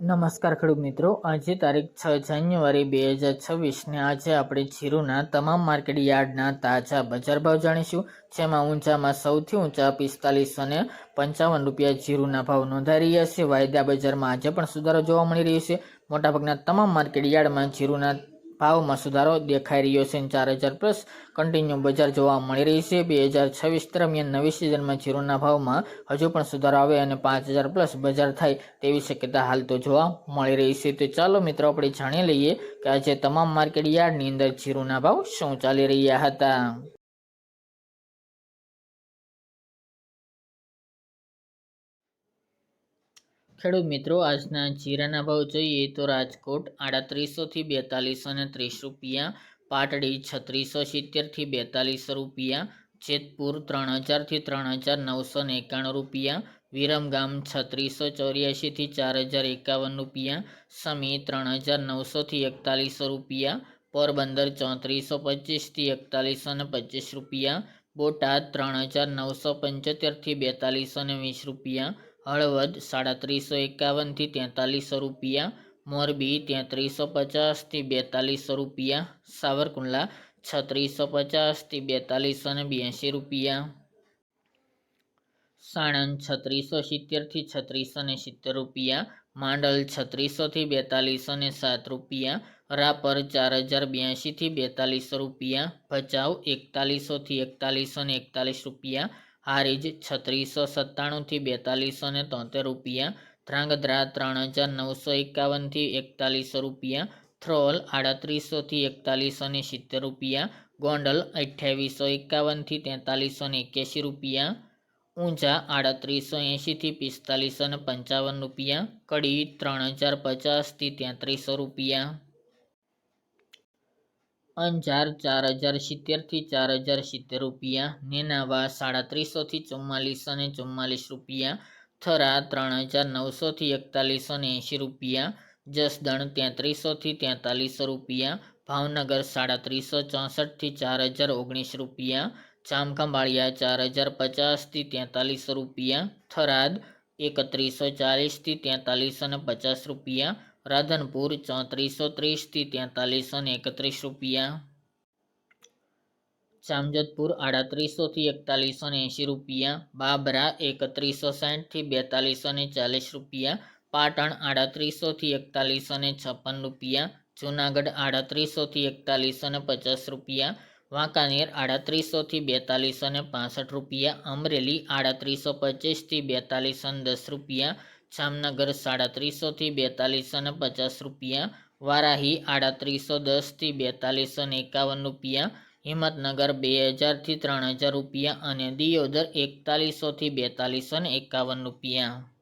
નમસ્કાર ખેડૂત મિત્રો. આજે તારીખ છ જાન્યુઆરી બે હજાર છવ્વીસને આજે આપણે જીરુના તમામ માર્કેટ યાર્ડના તાજા બજાર ભાવ જાણીશું, જેમાં ઊંચામાં સૌથી ઊંચા પિસ્તાલીસો ને પંચાવન રૂપિયા જીરુના ભાવ નોંધાઈ રહ્યા છે. વાયદા બજારમાં આજે પણ સુધારો જોવા મળી રહ્યો છે. મોટાભાગના તમામ માર્કેટ યાર્ડમાં જીરુના ભાવમાં સુધારો દેખાઈ રહ્યો છે ચાર હજાર પ્લસ કન્ટિન્યુ બજાર જોવા મળી રહી છે. બે હજાર છવ્વીસ દરમિયાન નવી સિઝનમાં જીરોના ભાવમાં હજુ પણ સુધારો આવે અને પાંચ હજાર પ્લસ બજાર થાય તેવી શક્યતા હાલ તો જોવા મળી રહી છે. તો ચાલો મિત્રો, આપણે જાણી લઈએ કે આજે તમામ માર્કેટ યાર્ડની અંદર જીરોના ભાવ શું ચાલી રહ્યા હતા. ખેડૂત મિત્રો, આજના જીરાના ભાવ જોઈએ તો રાજકોટ આડત્રીસોથી બેતાલીસો ને ત્રીસ રૂપિયા, પાટડી છત્રીસો સિત્તેરથી બેતાલીસો રૂપિયા, જેતપુર ત્રણ હજારથી ત્રણ હજાર નવસો ને એકાણું રૂપિયા, વિરમગામ છત્રીસો ચોર્યાસીથી ચાર હજાર એકાવન રૂપિયા, સમી ત્રણ હજાર નવસોથી એકતાલીસો રૂપિયા, પોરબંદર ચોત્રીસો પચીસથી એકતાલીસો ને પચીસ રૂપિયા બોટાદ ત્રણ હજાર નવસો પંચોતેરથી બેતાલીસો ને વીસ રૂપિયા, હળવદ સાડત્રીસો એકાવનથી તેતાલીસો રૂપિયા, મોરબી તેત્રીસો પચાસથી બેતાલીસો રૂપિયા, સાવરકુંડલા છત્રીસો પચાસથી બેતાલીસો ને બ્યાસી રૂપિયા. સાણંદ છત્રીસો સિત્તેરથી છત્રીસો ને સિત્તેર રૂપિયા, માંડલ છત્રીસોથી બેતાલીસો ને સાત રૂપિયા રાપર ચાર હજાર બ્યાસીથી બેતાલીસો રૂપિયા, ભચાઉ એકતાલીસોથી એકતાલીસો ને એકતાલીસ રૂપિયા, હારીજ છત્રીસો સત્તાણુંથી બેતાલીસો ને તોતેર રૂપિયા, ધ્રાંગધ્રા ત્રણ હજાર નવસો એકાવનથી એકતાલીસો રૂપિયા, થ્રોલ આડત્રીસોથી એકતાલીસો ને સિત્તેર રૂપિયા, ગોંડલ અઠ્યાવીસો એકાવનથી તેતાલીસો ને એક્યાસી રૂપિયા, ઊંઝા આડત્રીસો એંશીથી પિસ્તાલીસો ને પંચાવન રૂપિયા, કડી ત્રણ હજાર પચાસથી તેત્રીસો રૂપિયા. અંજાર ચાર હજાર સિત્તેરથી ચાર હજાર સિત્તેર રૂપિયા. નેનાવા સાડત્રીસોથી ચુમ્માલીસો ને ચુમ્માલીસ રૂપિયા. થરા ત્રણ હજાર નવસોથી એકતાલીસો ને એંશી રૂપિયા. જસદણ તેત્રીસોથી તેતાલીસો રૂપિયા. ભાવનગર સાડત્રીસો ચોસઠથી ચાર હજાર ઓગણીસ રૂપિયા. જામખંભાળિયા ચાર હજાર પચાસથી તેતાલીસો રૂપિયા. થરાદ એકત્રીસો ચાલીસથી તેતાલીસો ને પચાસ રૂપિયા. રાધનપુર ચોત્રીસો ત્રીસથી તેતાલીસો ને એકત્રીસ રૂપિયા. જામજતપુર આડત્રીસોથી એકતાલીસો ને એંશી રૂપિયા. બાબરા એકત્રીસો સાઠથી બેતાલીસો ને ચાલીસ રૂપિયા. પાટણ આડત્રીસોથી એકતાલીસો ને છપ્પન રૂપિયા. જૂનાગઢ આડત્રીસોથી એકતાલીસો ને પચાસ રૂપિયા. વાંકાનેર આડત્રીસોથી બેતાલીસો ને પાસઠ રૂપિયા. અમરેલી આડત્રીસો પચીસથી બેતાલીસો ને દસ રૂપિયા. જામનગર સાડત્રીસોથી બેતાલીસો ને પચાસ રૂપિયા, વારાહી આડત્રીસો દસથી બેતાલીસો ને એકાવન રૂપિયા, હિંમતનગર બે હજારથી ત્રણ હજાર રૂપિયા અને દિયોદર એકતાલીસોથી બેતાલીસો ને એકાવન રૂપિયા.